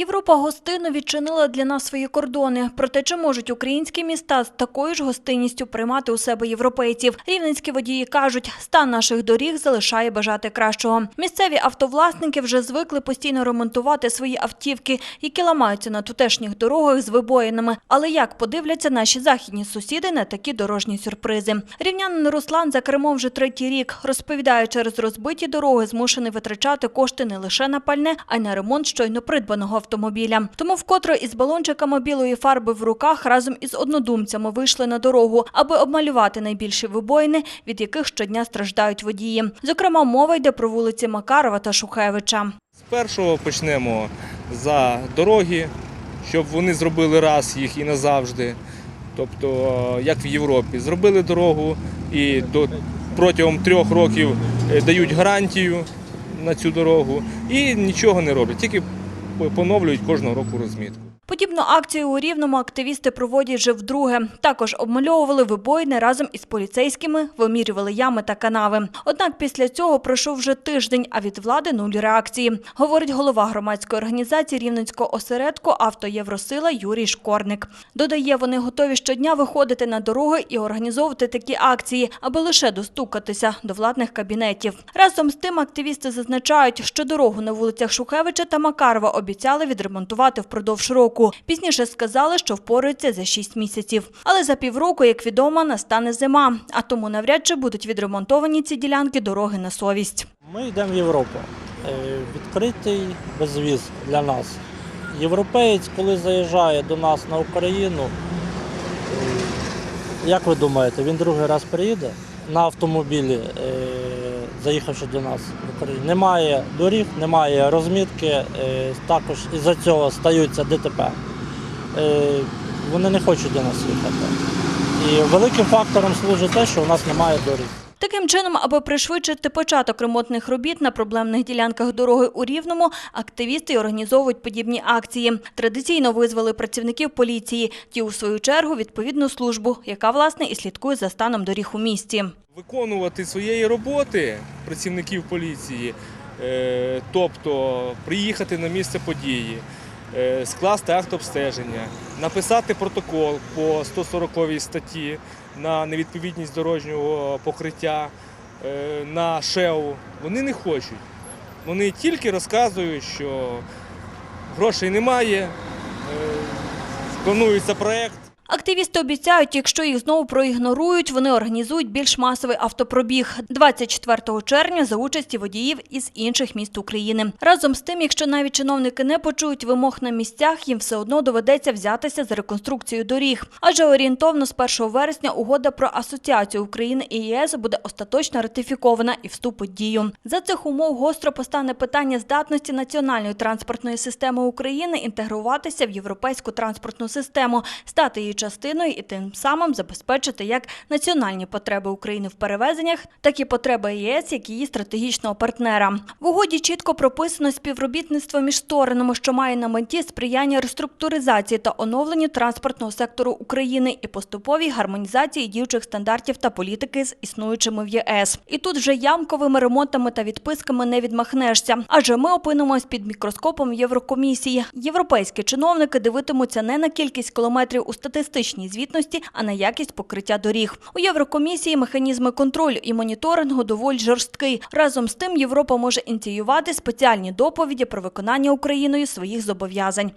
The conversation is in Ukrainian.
Європа гостинно відчинила для нас свої кордони. Проте чи можуть українські міста з такою ж гостинністю приймати у себе європейців? Рівненські водії кажуть, стан наших доріг залишає бажати кращого. Місцеві автовласники вже звикли постійно ремонтувати свої автівки, які ламаються на тутешніх дорогах з вибоїнами. Але як подивляться наші західні сусіди на такі дорожні сюрпризи? Рівнянин Руслан за кермом вже третій рік розповідає, через розбиті дороги змушений витрачати кошти не лише на пальне, а й на ремонт щойно придбаного автомобіля. Тому вкотре із балончиками білої фарби в руках разом із однодумцями вийшли на дорогу, аби обмалювати найбільші вибоїни, від яких щодня страждають водії. Зокрема, мова йде про вулиці Макарова та Шухевича. З першого почнемо за дороги, щоб вони зробили раз їх і назавжди. Тобто, як в Європі, зробили дорогу і до, протягом трьох років е, дають гарантію на цю дорогу і нічого не роблять, тільки поновлюють кожного року розмітку. Подібну акцію у Рівному активісти проводять вже вдруге. Також обмальовували вибоїни разом із поліцейськими, вимірювали ями та канави. Однак після цього пройшов вже тиждень, а від влади нуль реакції, говорить голова громадської організації Рівненського осередку «Автоєвросила» Юрій Шкорник. Додає, вони готові щодня виходити на дороги і організовувати такі акції, аби лише достукатися до владних кабінетів. Разом з тим активісти зазначають, що дорогу на вулицях Шухевича та Макарова обіцяли відремонтувати впродовж року. Пізніше сказали, що впораються за 6 місяців. Але за півроку, як відомо, настане зима, а тому навряд чи будуть відремонтовані ці ділянки дороги на совість. Ми йдемо в Європу. Е, Відкритий безвіз для нас. Європеєць, коли заїжджає до нас на Україну, е, як ви думаєте, він другий раз приїде на автомобілі, е, заїхавши до нас в Україну? Немає доріг, немає розмітки, е, також із-за цього стаються ДТП. Е, Вони не хочуть до нас їхати. І великим фактором служить те, що у нас немає доріг. Таким чином, аби пришвидшити початок ремонтних робіт на проблемних ділянках дороги у Рівному, активісти організовують подібні акції. Традиційно визвали працівників поліції. Ті, у свою чергу, відповідну службу, яка, власне, і слідкує за станом доріг у місті. Виконувати своєї роботи працівників поліції, е, тобто приїхати на місце події, скласти акт обстеження, написати протокол по 140 статті на невідповідність дорожнього покриття, е, на ШЕУ, вони не хочуть. Вони тільки розказують, що грошей немає, е, планується проєкт. Активісти обіцяють, якщо їх знову проігнорують, вони організують більш масовий автопробіг 24 червня за участі водіїв із інших міст України. Разом з тим, якщо навіть чиновники не почують вимог на місцях, їм все одно доведеться взятися за реконструкцію доріг. Адже орієнтовно з 1 вересня угода про асоціацію України і ЄС буде остаточно ратифікована і вступить дію. За цих умов гостро постане питання здатності національної транспортної системи України інтегруватися в європейську транспортну систему, стати її частиною і тим самим забезпечити як національні потреби України в перевезеннях, так і потреби ЄС як її стратегічного партнера. В угоді чітко прописано співробітництво між сторонами, що має на меті сприяння реструктуризації та оновленню транспортного сектору України і поступовій гармонізації діючих стандартів та політики з існуючими в ЄС. І тут вже ямковими ремонтами та відписками не відмахнешся, адже ми опинимось під мікроскопом Єврокомісії. Європейські чиновники дивитимуться не на кількість кілометрів у статистичній звітності, а на якість покриття доріг. У Єврокомісії механізми контролю і моніторингу доволі жорсткий. Разом з тим Європа може ініціювати спеціальні доповіді про виконання Україною своїх зобов'язань.